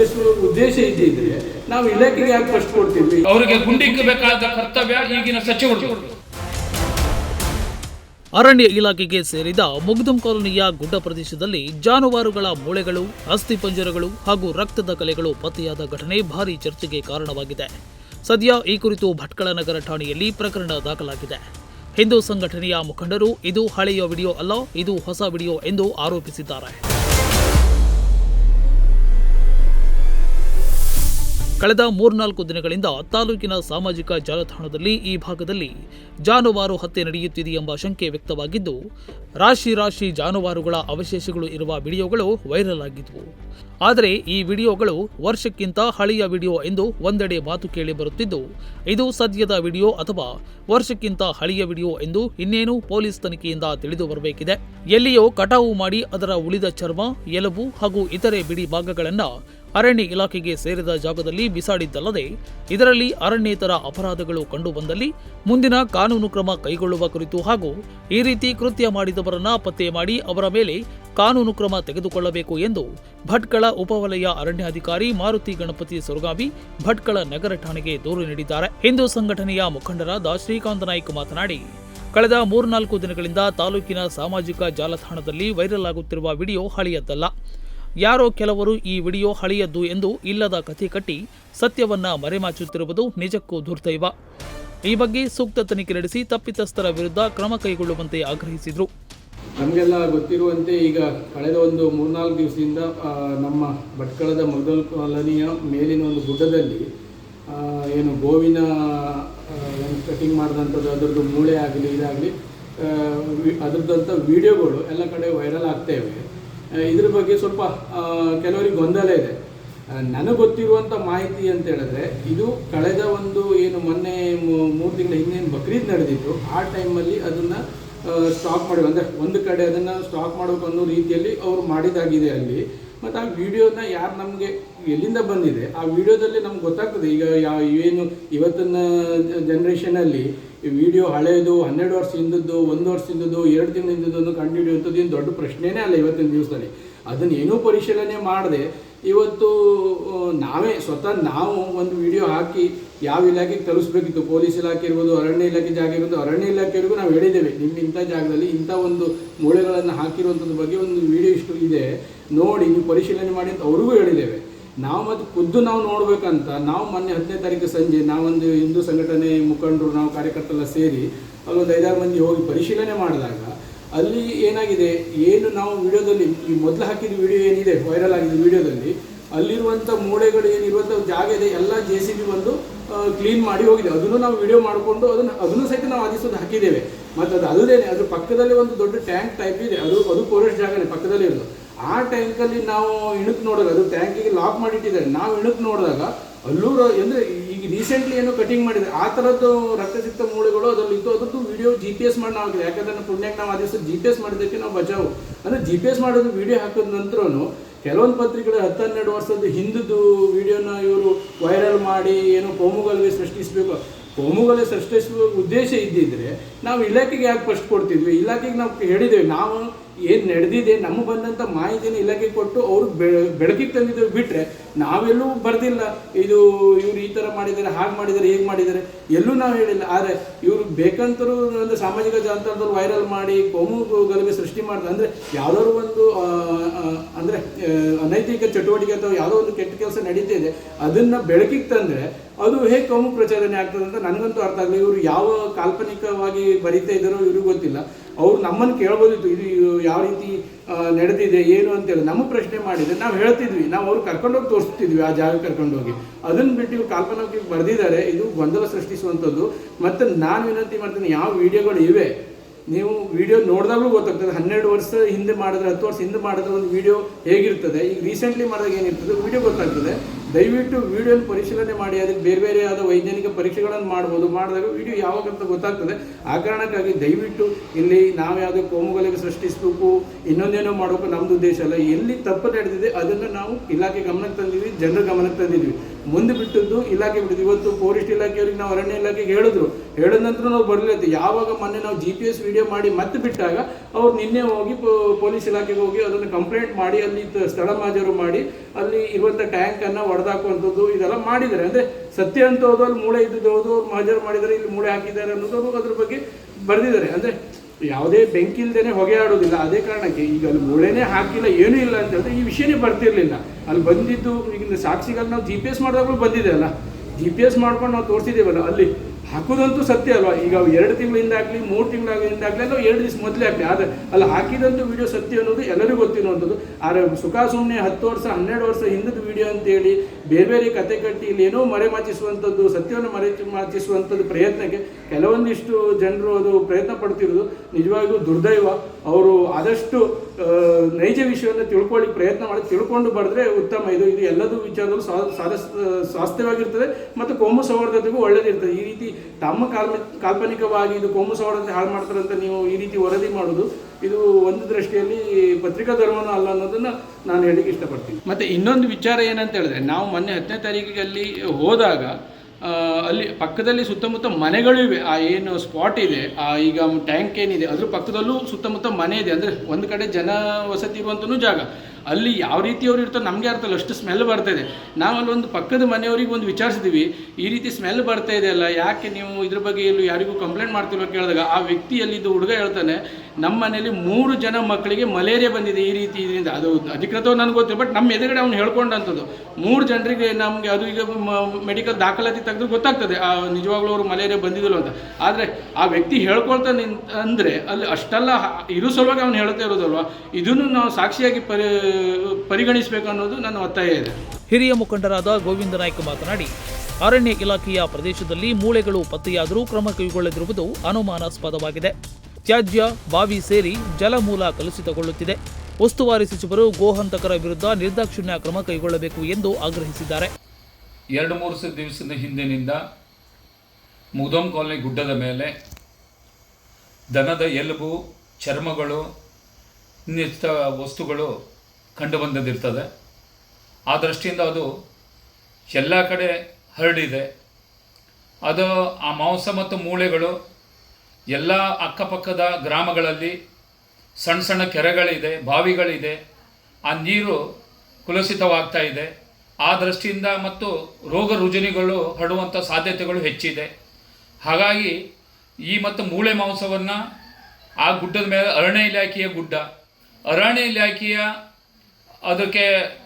ಸೃಷ್ಟಿಸುವ ಉದ್ದೇಶ ಇದ್ದಿದ್ರೆ ನಾವು ಇಲಾಖೆಗೆ ಯಾಕೆ ಫಸ್ಟ್ ಕೊಡ್ತೀವಿ? ಅವರಿಗೆ ಗುಂಡಿಕ್ಕಬೇಕಾದ ಕರ್ತವ್ಯ ಈಗಿನ ಸಚಿವರು. ಅರಣ್ಯ ಇಲಾಖೆಗೆ ಸೇರಿದ ಮುಗ್ಧಂ ಕಾಲೋನಿಯ ಗುಡ್ಡ ಪ್ರದೇಶದಲ್ಲಿ ಜಾನುವಾರುಗಳ ಮೂಳೆಗಳು ಅಸ್ಥಿಪಂಜರಗಳು ಹಾಗೂ ರಕ್ತದ ಕಲೆಗಳು ಪತ್ತೆಯಾದ ಘಟನೆ ಭಾರೀ ಚರ್ಚೆಗೆ ಕಾರಣವಾಗಿದೆ. ಸದ್ಯ ಈ ಕುರಿತು ಭಟ್ಕಳ ನಗರ ಠಾಣೆಯಲ್ಲಿ ಪ್ರಕರಣ ದಾಖಲಾಗಿದೆ. ಹಿಂದೂ ಸಂಘಟನೆಯ ಮುಖಂಡರು ಇದು ಹಳೆಯ ವಿಡಿಯೋ ಅಲ್ಲ ಇದು ಹೊಸ ವಿಡಿಯೋ ಎಂದು ಆರೋಪಿಸಿದ್ದಾರೆ. ಕಳೆದ ಮೂರ್ನಾಲ್ಕು ದಿನಗಳಿಂದ ತಾಲೂಕಿನ ಸಾಮಾಜಿಕ ಜಾಲತಾಣದಲ್ಲಿ ಈ ಭಾಗದಲ್ಲಿ ಜಾನುವಾರು ಹತ್ಯೆ ನಡೆಯುತ್ತಿದೆ ಎಂಬ ಶಂಕೆ ವ್ಯಕ್ತವಾಗಿದ್ದು, ರಾಶಿ ರಾಶಿ ಜಾನುವಾರುಗಳ ಅವಶೇಷಗಳು ಇರುವ ವಿಡಿಯೋಗಳು ವೈರಲ್ ಆಗಿದ್ವು. ಆದರೆ ಈ ವಿಡಿಯೋಗಳು ವರ್ಷಕ್ಕಿಂತ ಹಳೆಯ ವಿಡಿಯೋ ಎಂದು ಒಂದೆಡೆ ಮಾತು ಕೇಳಿ ಬರುತ್ತಿದ್ದು, ಇದು ಸದ್ಯದ ವಿಡಿಯೋ ಅಥವಾ ವರ್ಷಕ್ಕಿಂತ ಹಳೆಯ ವಿಡಿಯೋ ಎಂದು ಇನ್ನೇನು ಪೊಲೀಸ್ ತನಿಖೆಯಿಂದ ತಿಳಿದು ಬರಬೇಕಿದೆ. ಎಲ್ಲಿಯೋ ಕಟಾವು ಮಾಡಿ ಅದರ ಉಳಿದ ಚರ್ಮ, ಎಲುಬು ಹಾಗೂ ಇತರೆ ಬಿಡಿ ಭಾಗಗಳನ್ನು ಅರಣ್ಯ ಇಲಾಖೆಗೆ ಸೇರಿದ ಜಾಗದಲ್ಲಿ ಬಿಸಾಡಿದ್ದಲ್ಲದೆ ಇದರಲ್ಲಿ ಅರಣ್ಯೇತರ ಅಪರಾಧಗಳು ಕಂಡುಬಂದಲ್ಲಿ ಮುಂದಿನ ಕಾನೂನು ಕ್ರಮ ಕೈಗೊಳ್ಳುವ ಕುರಿತು ಹಾಗೂ ಈ ರೀತಿ ಕೃತ್ಯ ಮಾಡಿದವರನ್ನ ಪತ್ತೆ ಮಾಡಿ ಅವರ ಮೇಲೆ ಕಾನೂನು ಕ್ರಮ ತೆಗೆದುಕೊಳ್ಳಬೇಕು ಎಂದು ಭಟ್ಕಳ ಉಪವಲಯ ಅರಣ್ಯಾಧಿಕಾರಿ ಮಾರುತಿ ಗಣಪತಿ ಸುರಗಾವಿ ಭಟ್ಕಳ ನಗರ ಠಾಣೆಗೆ ದೂರು ನೀಡಿದ್ದಾರೆ. ಹಿಂದೂ ಸಂಘಟನೆಯ ಮುಖಂಡರಾದ ಶ್ರೀಕಾಂತ ನಾಯ್ಕ ಮಾತನಾಡಿ, ಕಳೆದ ಮೂರ್ನಾಲ್ಕು ದಿನಗಳಿಂದ ತಾಲೂಕಿನ ಸಾಮಾಜಿಕ ಜಾಲತಾಣದಲ್ಲಿ ವೈರಲ್ ಆಗುತ್ತಿರುವ ವಿಡಿಯೋ ಹಳೆಯದ್ದಲ್ಲ. ಯಾರೋ ಕೆಲವರು ಈ ವಿಡಿಯೋ ಹಳೆಯದ್ದು ಎಂದು ಇಲ್ಲದ ಕಥೆ ಕಟ್ಟಿ ಸತ್ಯವನ್ನ ಮರೆಮಾಚುತ್ತಿರುವುದು ನಿಜಕ್ಕೂ ದುರ್ದೈವ. ಈ ಬಗ್ಗೆ ಸೂಕ್ತ ತನಿಖೆ ನಡೆಸಿ ತಪ್ಪಿತಸ್ಥರ ವಿರುದ್ಧ ಕ್ರಮ ಕೈಗೊಳ್ಳುವಂತೆ ಆಗ್ರಹಿಸಿದರು. ನಮಗೆಲ್ಲ ಗೊತ್ತಿರುವಂತೆ ಈಗ ಕಳೆದ ಒಂದು ಮೂರ್ನಾಲ್ಕು ದಿವಸದಿಂದ ನಮ್ಮ ಭಟ್ಕಳದ ಮೊದಲ ಕಾಲೋನಿಯ ಮೇಲಿನ ಒಂದು ಗುಡ್ಡದಲ್ಲಿ ಏನು ಗೋವಿನ ಕಟಿಂಗ್ ಮಾಡಿದಂಥದ್ದು, ಅದರದ್ದು ಮೂಳೆ ಆಗಲಿ, ಇದಾಗಲಿ ಅದರದ್ದಂಥ ವಿಡಿಯೋಗಳು ಎಲ್ಲ ಕಡೆ ವೈರಲ್ ಆಗ್ತಾ ಇದ್ರ ಬಗ್ಗೆ ಸ್ವಲ್ಪ ಕೆಲವರಿಗೆ ಗೊಂದಲ ಇದೆ. ನನಗೆ ಗೊತ್ತಿರುವಂಥ ಮಾಹಿತಿ ಅಂತ ಹೇಳಿದ್ರೆ, ಇದು ಕಳೆದ ಒಂದು ಏನು ಮೊನ್ನೆ ಮೂರು ತಿಂಗಳ ಹಿಂದೇನು ಬಕ್ರೀದ್ ನಡೆದಿತ್ತು, ಆ ಟೈಮಲ್ಲಿ ಅದನ್ನು ಸ್ಟಾಕ್ ಮಾಡಿ, ಅಂದರೆ ಒಂದು ಕಡೆ ಅದನ್ನು ಸ್ಟಾಕ್ ಮಾಡಬೇಕು ಅನ್ನೋ ರೀತಿಯಲ್ಲಿ ಅವರು ಮಾಡಿದಾಗಿದೆ ಅಲ್ಲಿ. ಮತ್ತು ಆ ವಿಡಿಯೋನ ಯಾರು ನಮಗೆ ಎಲ್ಲಿಂದ ಬಂದಿದೆ, ಆ ವಿಡಿಯೋದಲ್ಲಿ ನಮ್ಗೆ ಗೊತ್ತಾಗ್ತದೆ. ಈಗ ಯಾವ ಏನು ಇವತ್ತಿನ ಜನ್ರೇಷನಲ್ಲಿ ಈ ವಿಡಿಯೋ ಹಳೆಯದು, ಹನ್ನೆರಡು ವರ್ಷ ಹಿಂದದ್ದು, ಒಂದು ವರ್ಷ ಹಿಂದದ್ದು, ಎರಡು ತಿಂಗಳ ಹಿಂದದ್ದು ಕಂಡುಹಿಡಿಯುವಂಥದ್ದು ಏನು ದೊಡ್ಡ ಪ್ರಶ್ನೆನೇ ಅಲ್ಲ ಇವತ್ತಿನ ದಿವಸದಲ್ಲಿ. ಅದನ್ನು ಏನೂ ಪರಿಶೀಲನೆ ಮಾಡದೆ ಇವತ್ತು ನಾವೇ ಸ್ವತಃ ನಾವು ಒಂದು ವಿಡಿಯೋ ಹಾಕಿ ಯಾವ ಇಲಾಖೆಗೆ ತಲುಪಿಸ್ಬೇಕಿತ್ತು ಪೊಲೀಸ್ ಇಲಾಖೆ ಇರ್ಬೋದು, ಅರಣ್ಯ ಇಲಾಖೆ ಜಾಗ ಇರ್ಬೋದು, ಅರಣ್ಯ ಇಲಾಖೆವರೆಗೂ ನಾವು ಹೇಳಿದ್ದೇವೆ. ನಿಮ್ಮ ಇಂಥ ಜಾಗದಲ್ಲಿ ಇಂಥ ಒಂದು ಮೂಳೆಗಳನ್ನು ಹಾಕಿರುವಂಥದ್ದು ಬಗ್ಗೆ ಒಂದು ವಿಡಿಯೋ ಇಷ್ಟು ಇದೆ. ನೋಡಿ, ನೀವು ಪರಿಶೀಲನೆ ಮಾಡಿ ಅಂತ ಅವ್ರಿಗೂ ಹೇಳಿದ್ದೇವೆ. ನಾವು ಮತ್ತು ಖುದ್ದು ನಾವು ನೋಡ್ಬೇಕಂತ, ನಾವು ಮೊನ್ನೆ ಹತ್ತನೇ ತಾರೀಕು ಸಂಜೆ ನಾವೊಂದು ಹಿಂದೂ ಸಂಘಟನೆ ಮುಖಂಡರು, ನಾವು ಕಾರ್ಯಕರ್ತರೆಲ್ಲ ಸೇರಿ ಅಲ್ಲೊಂದು ಐದಾರು ಮಂದಿ ಹೋಗಿ ಪರಿಶೀಲನೆ ಮಾಡಿದಾಗ ಅಲ್ಲಿ ಏನಾಗಿದೆ, ಏನು ನಾವು ವಿಡಿಯೋದಲ್ಲಿ, ಈ ಮೊದಲು ಹಾಕಿದ ವಿಡಿಯೋ ಏನಿದೆ ವೈರಲ್ ಆಗಿದೆ ವಿಡಿಯೋದಲ್ಲಿ, ಅಲ್ಲಿರುವಂಥ ಮೂಳೆಗಳು ಏನಿರುವಂಥ ಜಾಗ ಇದೆ, ಎಲ್ಲ ಜೆ ಸಿ ಬಿ ಬಂದು ಕ್ಲೀನ್ ಮಾಡಿ ಹೋಗಿದೆ. ಅದನ್ನು ನಾವು ವಿಡಿಯೋ ಮಾಡಿಕೊಂಡು ಅದನ್ನು ಅದನ್ನು ಸಹಿತ ನಾವು ಆದಿಸೋದು ಹಾಕಿದ್ದೇವೆ. ಮತ್ತು ಅದು ಅದೇ ಅದ್ರ ಪಕ್ಕದಲ್ಲಿ ಒಂದು ದೊಡ್ಡ ಟ್ಯಾಂಕ್ ಟೈಪ್ ಇದೆ. ಅದು ಅದು ಪೋರೆಸ್ಟ್ ಜಾಗನೇ, ಪಕ್ಕದಲ್ಲಿ ಇರೋದು. ಆ ಟ್ಯಾಂಕಲ್ಲಿ ನಾವು ಇಣುಕ್ ನೋಡಿದಾಗ ಅದು ಟ್ಯಾಂಕಿಗೆ ಲಾಕ್ ಮಾಡಿಟ್ಟಿದ್ದಾರೆ. ನಾವು ಇಣುಕ್ ನೋಡಿದಾಗ ಅಲ್ಲೂ ಅಂದರೆ ಈಗ ರೀಸೆಂಟ್ಲಿ ಏನೋ ಕಟಿಂಗ್ ಮಾಡಿದೆ ಆ ಥರದ್ದು ರಕ್ತಸಿಕ್ತ ಮೂಳೆಗಳು ಅದರಲ್ಲಿ ಇತ್ತು ಅದರದ್ದು ವಿಡಿಯೋ ಜಿ ಪಿ ಎಸ್ ಮಾಡಿ ನಾವು ಯಾಕಂದ್ರೆ ಪುಣ್ಯಕ್ಕೆ ನಾವು ಆದಿವಸ ಜಿ ಪಿ ಎಸ್ ಮಾಡಿದ್ದಕ್ಕೆ ನಾವು ಬಚಾವು. ಅಂದರೆ ಜಿ ಪಿ ಎಸ್ ಮಾಡೋದು ವಿಡಿಯೋ ಹಾಕಿದ ನಂತರನು ಕೆಲವೊಂದು ಪತ್ರಿಕೆಗಳು ಹತ್ತು ವರ್ಷದ ಹಿಂದದ್ದು ವಿಡಿಯೋನ ಇವರು ವೈರಲ್ ಮಾಡಿ ಏನೋ ಕೋಮುಗಲ್ಗೆ ಸೃಷ್ಟಿಸಬೇಕು. ಕೋಮುಗಲಭೆ ಸೃಷ್ಟಿಸುವ ಉದ್ದೇಶ ಇದ್ದಿದ್ರೆ ನಾವು ಇಲಾಖೆಗೆ ಯಾಕೆ ಫಸ್ಟ್ ಕೊಡ್ತಿದ್ವಿ? ಇಲಾಖೆಗೆ ನಾವು ಹೇಳಿದ್ದೇವೆ, ನಾವು ಏನು ನಡೆದಿದೆ ನಮಗೆ ಬಂದಂಥ ಮಾಹಿತಿನ ಇಲಾಖೆಗೆ ಕೊಟ್ಟು ಅವರು ಬೆಳಕಿಗೆ ತಂದಿದ್ದೇವೆ ಬಿಟ್ಟರೆ ನಾವೆಲ್ಲೂ ಬರ್ದಿಲ್ಲ. ಇದು ಇವ್ರು ಈ ಥರ ಮಾಡಿದ್ದಾರೆ, ಹಾಗೆ ಮಾಡಿದ್ದಾರೆ, ಹೇಗೆ ಮಾಡಿದ್ದಾರೆ. ಎಲ್ಲೂ ನಾವು ಹೇಳಿಲ್ಲ. ಆದರೆ ಇವರು ಬೇಕಂತರೂ ಒಂದು ಸಾಮಾಜಿಕ ಜಾಲತಾಣದಲ್ಲಿ ವೈರಲ್ ಮಾಡಿ ಕೋಮು ಗಲಭೆ ಸೃಷ್ಟಿ ಮಾಡಿದ ಅಂದರೆ ಯಾವುದಾದ್ರು ಒಂದು ಅನೈತಿಕ ಚಟುವಟಿಕೆ ಅಥವಾ ಯಾವುದೋ ಒಂದು ಕೆಟ್ಟ ಕೆಲಸ ನಡೀತಾ ಇದೆ, ಅದನ್ನ ಬೆಳಕಿಗೆ ತಂದ್ರೆ ಅದು ಹೇಗೆ ಕೋಮು ಪ್ರಚಾರಣೆ ಆಗ್ತದೆ ಅಂತ ನನಗಂತೂ ಅರ್ಥ ಆಗಲಿ ಇವರು ಯಾವ ಕಾಲ್ಪನಿಕವಾಗಿ ಬರೀತಾ ಇದ್ದಾರೋ ಇವ್ರಿಗೂ ಗೊತ್ತಿಲ್ಲ. ಅವ್ರು ನಮ್ಮನ್ನು ಕೇಳ್ಬೋದಿತ್ತು, ಇದು ಯಾವ ರೀತಿ ನಡೆದಿದೆ, ಏನು ಅಂತೇಳಿ ನಮ್ಮ ಪ್ರಶ್ನೆ ಮಾಡಿದ್ರೆ ನಾವು ಹೇಳ್ತಿದ್ವಿ, ನಾವು ಅವ್ರು ಕರ್ಕೊಂಡೋಗಿ ತೋರಿಸ್ತಿದ್ವಿ ಆ ಜಾಗ ಕರ್ಕೊಂಡೋಗಿ. ಅದನ್ನು ಬಿಟ್ಟು ಇವ್ರು ಕಾಲ್ಪನಿಕ ಬರೆದಿದ್ದಾರೆ, ಇದು ಗೊಂದಲ ಸೃಷ್ಟಿಸುವಂಥದ್ದು. ಮತ್ತು ನಾನು ವಿನಂತಿ ಮಾಡ್ತೀನಿ, ಯಾವ ವಿಡಿಯೋಗಳು ಇವೆ ನೀವು ವಿಡಿಯೋ ನೋಡಿದಾಗಲೂ ಗೊತ್ತಾಗ್ತದೆ. ಹನ್ನೆರಡು ವರ್ಷ ಹಿಂದೆ ಮಾಡಿದ್ರೆ, ಹತ್ತು ವರ್ಷ ಹಿಂದೆ ಮಾಡಿದ್ರೆ ಒಂದು ವಿಡಿಯೋ ಹೇಗಿರ್ತದೆ? ಈಗ ರೀಸೆಂಟ್ಲಿ ಮಾಡಿದಾಗ ಏನಿರ್ತದೆ? ವಿಡಿಯೋ ಗೊತ್ತಾಗ್ತದೆ. ದಯವಿಟ್ಟು ವಿಡಿಯೋನ ಪರಿಶೀಲನೆ ಮಾಡಿ ಅದಕ್ಕೆ ಬೇರೆ ಬೇರೆ ಆದ ವೈಜ್ಞಾನಿಕ ಪರೀಕ್ಷೆಗಳನ್ನು ಮಾಡ್ಬೋದು. ಮಾಡಿದಾಗ ವಿಡಿಯೋ ಯಾವಾಗ ಅಂತ ಗೊತ್ತಾಗ್ತದೆ. ಆ ಕಾರಣಕ್ಕಾಗಿ ದಯವಿಟ್ಟು ಇಲ್ಲಿ ನಾವು ಯಾವುದೇ ಕೋಮುಗಲಿಗೆ ಸೃಷ್ಟಿಸಬೇಕು, ಇನ್ನೊಂದೇನೋ ಮಾಡಬೇಕು ನಮ್ಮದು ಉದ್ದೇಶ ಅಲ್ಲ. ಎಲ್ಲಿ ತಪ್ಪು ನಡೆದಿದೆ ಅದನ್ನು ನಾವು ಇಲಾಖೆ ಗಮನಕ್ಕೆ ತಂದಿದ್ವಿ, ಜನರ ಗಮನಕ್ಕೆ ತಂದಿದ್ವಿ. ಮುಂದೆ ಬಿಟ್ಟದ್ದು ಇಲಾಖೆ ಬಿಟ್ಟಿದ್ದು. ಇವತ್ತು ಫಾರೆಸ್ಟ್ ಇಲಾಖೆಯವರಿಗೆ ನಾವು ಅರಣ್ಯ ಇಲಾಖೆಗೆ ಹೇಳಿದ್ರು. ಹೇಳಿದ ನಂತರ ನಾವು ಬರಲಿಲ್ಲ. ಯಾವಾಗ ಮೊನ್ನೆ ನಾವು ಜಿ ಪಿ ಎಸ್ ವಿಡಿಯೋ ಮಾಡಿ ಮತ್ತೆ ಬಿಟ್ಟಾಗ ಅವ್ರು ನಿನ್ನೆ ಹೋಗಿ ಪೊಲೀಸ್ ಇಲಾಖೆಗೆ ಹೋಗಿ ಅದನ್ನು ಕಂಪ್ಲೇಂಟ್ ಮಾಡಿ, ಅಲ್ಲಿ ಸ್ಥಳ ಮಾಜರು ಮಾಡಿ, ಅಲ್ಲಿ ಇರುವಂಥ ಟ್ಯಾಂಕನ್ನು ಒಡೆದಾಕುವಂಥದ್ದು ಇದೆಲ್ಲ ಮಾಡಿದ್ದಾರೆ. ಅಂದರೆ ಸತ್ಯ ಅಂತ ಹೌದು, ಅಲ್ಲಿ ಮೂಳೆ ಇದ್ದದ್ದು ಹೌದು ಮಾಜರ್ ಮಾಡಿದ್ದಾರೆ ಇಲ್ಲಿ ಮೂಳೆ ಹಾಕಿದ್ದಾರೆ ಅನ್ನೋದು ಅದ್ರ ಬಗ್ಗೆ ಬರೆದಿದ್ದಾರೆ. ಅಂದರೆ ಯಾವುದೇ ಬೆಂಕಿ ಇಲ್ದೇನೆ ಹೊಗೆ ಆಡೋದಿಲ್ಲ ಅದೇ ಕಾರಣಕ್ಕೆ ಈಗ ಅಲ್ಲಿ ಮೂಳೆನೇ ಹಾಕಿಲ್ಲ, ಏನೂ ಇಲ್ಲ ಅಂತ ಹೇಳಿದ್ರೆ ಈ ವಿಷಯನೇ ಬರ್ತಿರಲಿಲ್ಲ. ಅಲ್ಲಿ ಬಂದಿದ್ದು ಈಗ ಸಾಕ್ಷಿಗಾಗಿ ನಾವು ಜಿ ಪಿ ಎಸ್ ಮಾಡಿದಾಗಲೂ ಬಂದಿದೆ ಅಲ್ಲ. ಜಿ ಪಿ ಎಸ್ ಮಾಡ್ಕೊಂಡು ನಾವು ತೋರಿಸಿದ್ದೇವಲ್ಲ, ಅಲ್ಲಿ ಹಾಕೋದಂತೂ ಸತ್ಯ ಅಲ್ವಾ? ಈಗ ಎರಡು ತಿಂಗಳಿಂದ ಆಗಲಿ, ಮೂರು ತಿಂಗಳಾಗಿಂದ ಆಗಲಿ, ಅಥವಾ ಎರಡು ದಿವಸ ಮೊದಲೇ ಆಗಲಿ, ಆದರೆ ಅಲ್ಲಿ ಹಾಕಿದಂಥ ವಿಡಿಯೋ ಸತ್ಯ ಅನ್ನೋದು ಎಲ್ಲರಿಗೂ ಗೊತ್ತಿರುವಂಥದ್ದು. ಆದರೆ ಸುಖ ಸುಮ್ಮನೆ ಹತ್ತು ವರ್ಷ, ಹನ್ನೆರಡು ವರ್ಷ ಹಿಂದದ ವಿಡಿಯೋ ಅಂತೇಳಿ ಬೇರೆ ಬೇರೆ ಕತೆ ಕಟ್ಟಿ ಇಲ್ಲಿ ಏನೋ ಮರೆಮಾಚಿಸುವಂಥದ್ದು ಸತ್ಯವನ್ನು ಮರೆ ಮಾಚಿಸುವಂಥದ್ದು ಪ್ರಯತ್ನಕ್ಕೆ ಕೆಲವೊಂದಿಷ್ಟು ಜನರು ಅದು ಪ್ರಯತ್ನ ಪಡ್ತಿರೋದು ನಿಜವಾಗಿಯೂ ದುರ್ದೈವ. ಅವರು ಆದಷ್ಟು ನೈಜ ವಿಷಯವನ್ನು ತಿಳ್ಕೊಳ್ಳಿಕ್ಕೆ ಪ್ರಯತ್ನ ಮಾಡಿ, ತಿಳ್ಕೊಂಡು ಬರೆದ್ರೆ ಉತ್ತಮ. ಇದು ಇದು ಎಲ್ಲದೂ ವಿಚಾರದಲ್ಲೂ ಸಾಧ ಸಾರಸ್ ಸ್ವಾಸ್ಥ್ಯವಾಗಿರ್ತದೆ ಮತ್ತು ಕೋಮು ಸೌಹಾರ್ದತೆಗೂ ಒಳ್ಳೆದಿರ್ತದೆ. ಈ ರೀತಿ ತಮ್ಮ ಕಾಲ್ಪನಿಕವಾಗಿ ಇದು ಕೋಮು ಸೌಹಾರ್ದತೆ ಹಾಳು ಮಾಡ್ತಾರೆ ಅಂತ ನೀವು ಈ ರೀತಿ ವರದಿ ಮಾಡೋದು, ಇದು ಒಂದು ದೃಷ್ಟಿಯಲ್ಲಿ ಪತ್ರಿಕಾ ಧರ್ಮನೂ ಅಲ್ಲ ಅನ್ನೋದನ್ನ ನಾನು ಹೇಳಿಕ್ಕೆ ಇಷ್ಟಪಡ್ತೀನಿ. ಮತ್ತು ಇನ್ನೊಂದು ವಿಚಾರ ಏನಂತ ಹೇಳಿದ್ರೆ, ನಾವು ಮೊನ್ನೆ ಹತ್ತನೇ ತಾರೀಕಿಗೆ ಅಲ್ಲಿ ಹೋದಾಗ ಅಲ್ಲಿ ಪಕ್ಕದಲ್ಲಿ ಸುತ್ತಮುತ್ತ ಮನೆಗಳು ಇವೆ. ಆ ಏನು ಸ್ಪಾಟ್ ಇದೆ, ಆ ಈಗ ಟ್ಯಾಂಕ್ ಏನಿದೆ, ಅದ್ರ ಪಕ್ಕದಲ್ಲೂ ಸುತ್ತಮುತ್ತ ಮನೆ ಇದೆ. ಅಂದರೆ ಒಂದು ಕಡೆ ಜನ ವಸತಿ ಇರುವಂತೂ ಜಾಗ. ಅಲ್ಲಿ ಯಾವ ರೀತಿ ಅವ್ರು ಇರ್ತಾರೆ ನಮಗೆ ಅರ್ಥಲ್ಲ ಅಷ್ಟು ಸ್ಮೆಲ್ ಬರ್ತಾ ಇದೆ. ನಾವು ಅಲ್ಲಿ ಒಂದು ಪಕ್ಕದ ಮನೆಯವರಿಗೆ ಒಂದು ವಿಚಾರಿಸಿದ್ವಿ. ಈ ರೀತಿ ಸ್ಮೆಲ್ ಬರ್ತಾ ಇದೆ ಅಲ್ಲ, ಯಾಕೆ ನೀವು ಇದ್ರ ಬಗ್ಗೆ ಎಲ್ಲೂ ಯಾರಿಗೂ ಕಂಪ್ಲೇಂಟ್ ಮಾಡ್ತಿರೋ ಕೇಳಿದಾಗ, ಆ ವ್ಯಕ್ತಿ ಅಲ್ಲಿದ್ದು ಹುಡುಗ ಹೇಳ್ತಾನೆ ನಮ್ಮ ಮನೆಯಲ್ಲಿ ಮೂರು ಜನ ಮಕ್ಕಳಿಗೆ ಮಲೇರಿಯಾ ಬಂದಿದೆ ಈ ರೀತಿ ಇದರಿಂದ. ಅದು ಅಧಿಕೃತವೂ ನನಗೆ ಗೊತ್ತಿಲ್ಲ ಬಟ್ ನಮ್ಮ ಎದುರುಗಡೆ ಅವ್ನು ಹೇಳ್ಕೊಂಡಂಥದ್ದು. ಮೂರು ಜನರಿಗೆ ನಮಗೆ ಅದು ಈಗ ಮೆಡಿಕಲ್ ದಾಖಲಾತಿ ತೆಗೆದು ಗೊತ್ತಾಗ್ತದೆ, ಆ, ನಿಜವಾಗ್ಲೂ ಅವರು ಮಲೇರಿಯಾ ಬಂದಿದ್ದಿಲ್ಲ ಅಂತ. ಆದರೆ ಆ ವ್ಯಕ್ತಿ ಹೇಳ್ಕೊಳ್ತಾನೆ ಅಂದರೆ ಅಲ್ಲಿ ಅಷ್ಟೆಲ್ಲ ಇರೋ ಸಲುವಾಗಿ ಅವ್ನು ಹೇಳ್ತಾ ಇರೋದಲ್ವ? ಇದನ್ನು ನಾವು ಸಾಕ್ಷಿಯಾಗಿ ಪರಿ, ಪರಿಗಣಿಸಬೇಕು ಅನ್ನೋದು ನನ್ನ ಒತ್ತಾಯ ಇದೆ. ಹಿರಿಯ ಮುಖಂಡರಾದ ಗೋವಿಂದ ನಾಯ್ಕ ಮಾತನಾಡಿ, ಅರಣ್ಯ ಇಲಾಖೆಯ ಪ್ರದೇಶದಲ್ಲಿ ಮೂಳೆಗಳು ಪತ್ತೆಯಾದರೂ ಕ್ರಮ ಕೈಗೊಳ್ಳದಿರುವುದು ಅನುಮಾನಾಸ್ಪದವಾಗಿದೆ. ತ್ಯಾಜ್ಯ, ಬಾವಿ ಸೇರಿ ಜಲಮೂಲ ಕಲುಷಿತಗೊಳ್ಳುತ್ತಿದೆ. ಉಸ್ತುವಾರಿ ಸಚಿವರು ಗೋಹಂತಕರ ವಿರುದ್ಧ ನಿರ್ದಾಕ್ಷಿಣ್ಯ ಕ್ರಮ ಕೈಗೊಳ್ಳಬೇಕು ಎಂದು ಆಗ್ರಹಿಸಿದ್ದಾರೆ. ಎರಡು ಮೂರು ದಿವಸದ ಹಿಂದಿನಿಂದ ಮುಗ್ದೋಮ್ ಕಾಲನಿ ಗುಡ್ಡದ ಮೇಲೆ ದನದ ಎಲುಬು, ಚರ್ಮಗಳು ಇನ್ನಿತ ವಸ್ತುಗಳು ಕಂಡುಬಂದದಿರ್ತದೆ ಆ ದೃಷ್ಟಿಯಿಂದ ಅದು ಎಲ್ಲ ಕಡೆ ಹರಡಿದೆ. ಅದು ಆ ಮಾಂಸ ಮತ್ತು ಮೂಳೆಗಳು ಎಲ್ಲ ಅಕ್ಕಪಕ್ಕದ ಗ್ರಾಮಗಳಲ್ಲಿ ಸಣ್ಣ ಸಣ್ಣ ಕೆರೆಗಳಿದೆ, ಬಾವಿಗಳಿದೆ. ಆ ನೀರು ಕುಲುಷಿತವಾಗ್ತಾ ಇದೆ. ಆ ದೃಷ್ಟಿಯಿಂದ ಮತ್ತು ರೋಗ ರುಜಿನಿಗಳು ಹರಡುವಂಥ ಸಾಧ್ಯತೆಗಳು ಹೆಚ್ಚಿದೆ. ಹಾಗಾಗಿ ಈ ಮತ್ತು ಮೂಳೆ ಮಾಂಸವನ್ನು ಆ ಗುಡ್ಡದ ಮೇಲೆ ಅರಣ್ಯ ಇಲಾಖೆಯ ಗುಡ್ಡ. ಅರಣ್ಯ ಇಲಾಖೆಯ ಅದಕ್ಕೆ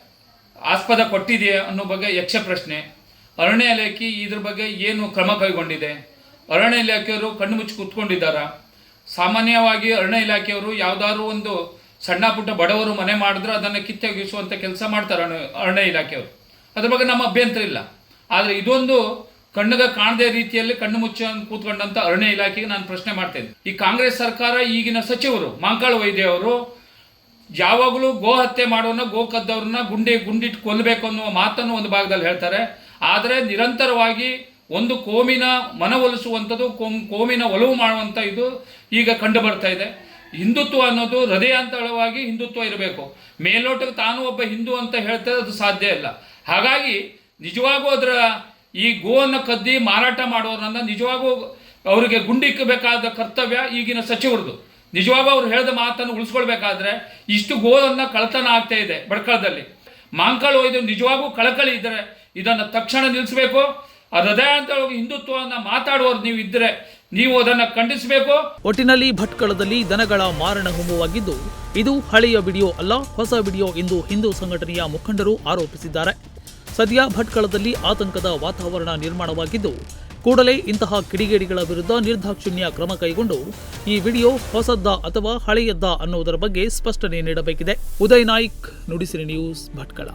ಆಸ್ಪದ ಕೊಟ್ಟಿದೆಯಾ ಅನ್ನೋ ಬಗ್ಗೆ ಯಕ್ಷ ಪ್ರಶ್ನೆ. ಅರಣ್ಯ ಇಲಾಖೆ ಇದ್ರ ಬಗ್ಗೆ ಏನು ಕ್ರಮ ಕೈಗೊಂಡಿದೆ? ಅರಣ್ಯ ಇಲಾಖೆಯವರು ಕಣ್ಣು ಮುಚ್ಚಿ ಕೂತ್ಕೊಂಡಿದ್ದಾರ? ಸಾಮಾನ್ಯವಾಗಿ ಅರಣ್ಯ ಇಲಾಖೆಯವರು ಯಾವುದಾದ್ರು ಒಂದು ಸಣ್ಣ ಪುಟ್ಟ ಬಡವರು ಮನೆ ಮಾಡಿದ್ರೆ ಅದನ್ನು ಕಿತ್ತೊಗೆಸುವಂಥ ಕೆಲಸ ಮಾಡ್ತಾರೆ ಅರಣ್ಯ ಇಲಾಖೆಯವರು. ಅದ್ರ ಬಗ್ಗೆ ನಮ್ಮ ಅಭ್ಯಂತರ ಇಲ್ಲ. ಆದರೆ ಇದೊಂದು ಕಣ್ಣಿಗೆ ಕಾಣದೇ ರೀತಿಯಲ್ಲಿ ಕಣ್ಣು ಮುಚ್ಚ ಕೂತ್ಕೊಂಡಂತ ಅರಣ್ಯ ಇಲಾಖೆಗೆ ನಾನು ಪ್ರಶ್ನೆ ಮಾಡ್ತೇನೆ. ಈ ಕಾಂಗ್ರೆಸ್ ಸರ್ಕಾರ ಈಗಿನ ಸಚಿವರು ಮಾಂಕಾಳ ವೈದ್ಯ ಅವರು ಯಾವಾಗಲೂ ಗೋ ಹತ್ಯೆ ಮಾಡೋನ ಗೋ ಕದ್ದವ್ರನ್ನ ಗುಂಡಿ ಗುಂಡಿಟ್ಟು ಕೊಲ್ಲಬೇಕು ಅನ್ನುವ ಮಾತನ್ನು ಒಂದು ಭಾಗದಲ್ಲಿ ಹೇಳ್ತಾರೆ. ಆದರೆ ನಿರಂತರವಾಗಿ ಒಂದು ಕೋಮಿನ ಮನವೊಲಿಸುವಂಥದ್ದು ಕೋಮ್, ಕೋಮಿನ ಒಲವು ಮಾಡುವಂಥ ಇದು ಈಗ ಕಂಡು ಬರ್ತಾ ಇದೆ. ಹಿಂದುತ್ವ ಅನ್ನೋದು ಹೃದಯಾಂತರವಾಗಿ ಹಿಂದುತ್ವ ಇರಬೇಕು. ಮೇಲ್ನೋಟಕ್ಕೆ ತಾನು ಒಬ್ಬ ಹಿಂದೂ ಅಂತ ಹೇಳ್ತಾರೆ, ಅದು ಸಾಧ್ಯ ಇಲ್ಲ. ಹಾಗಾಗಿ ನಿಜವಾಗೂ ಅದರ ಈ ಗೋವನ್ನು ಕದ್ದಿ ಮಾರಾಟ ಮಾಡೋರನ್ನ ನಿಜವಾಗೂ ಅವರಿಗೆ ಗುಂಡಿಕ್ಕಬೇಕಾದ ಕರ್ತವ್ಯ ಈಗಿನ ಸಚಿವರದು. ನಿಜವಾಗೂ ಅವ್ರು ಹೇಳಿದ ಮಾತನ್ನು ಉಳಿಸ್ಕೊಳ್ಬೇಕಾದ್ರೆ ಇಷ್ಟು ಗೋವನ್ನು ಕಳ್ತನ ಆಗ್ತಾ ಇದೆ ಬಡ್ಕಳದಲ್ಲಿ ಮಾಂಕಳು ಒಯ್ದು ನಿಜವಾಗೂ ಕಳಕಳಿ ಇದ್ದರೆ ಇದನ್ನು ತಕ್ಷಣ ನಿಲ್ಲಿಸಬೇಕು. ಆ ಹೋಗಿ ಹಿಂದುತ್ವವನ್ನು ಮಾತಾಡುವವರು ನೀವು ಇದ್ದರೆ ನೀವು ಅದನ್ನು ಖಂಡಿಸಬೇಕು. ಒಟ್ಟಿನಲ್ಲಿ ಭಟ್ಕಳದಲ್ಲಿ ದನಗಳ ಮಾರಣ ಹೋಮವಾಗಿದ್ದು ಇದು ಹಳೆಯ ವಿಡಿಯೋ ಅಲ್ಲ, ಹೊಸ ವಿಡಿಯೋ ಎಂದು ಹಿಂದೂ ಸಂಘಟನೆಯ ಮುಖಂಡರು ಆರೋಪಿಸಿದ್ದಾರೆ. ಸದ್ಯ ಭಟ್ಕಳದಲ್ಲಿ ಆತಂಕದ ವಾತಾವರಣ ನಿರ್ಮಾಣವಾಗಿದ್ದು, ಕೂಡಲೇ ಇಂತಹ ಕಿಡಿಗೇಡಿಗಳ ವಿರುದ್ಧ ನಿರ್ದಾಕ್ಷಿಣ್ಯ ಕ್ರಮ ಕೈಗೊಂಡು ಈ ವಿಡಿಯೋ ಹೊಸದ್ದ ಅಥವಾ ಹಳೆಯದ್ದ ಅನ್ನುವುದರ ಬಗ್ಗೆ ಸ್ಪಷ್ಟನೆ ನೀಡಬೇಕಿದೆ. ಉದಯ್ ನಾಯ್ಕ್, ನುಡಿಸಿರಿ ನ್ಯೂಸ್ ಭಟ್ಕಳ.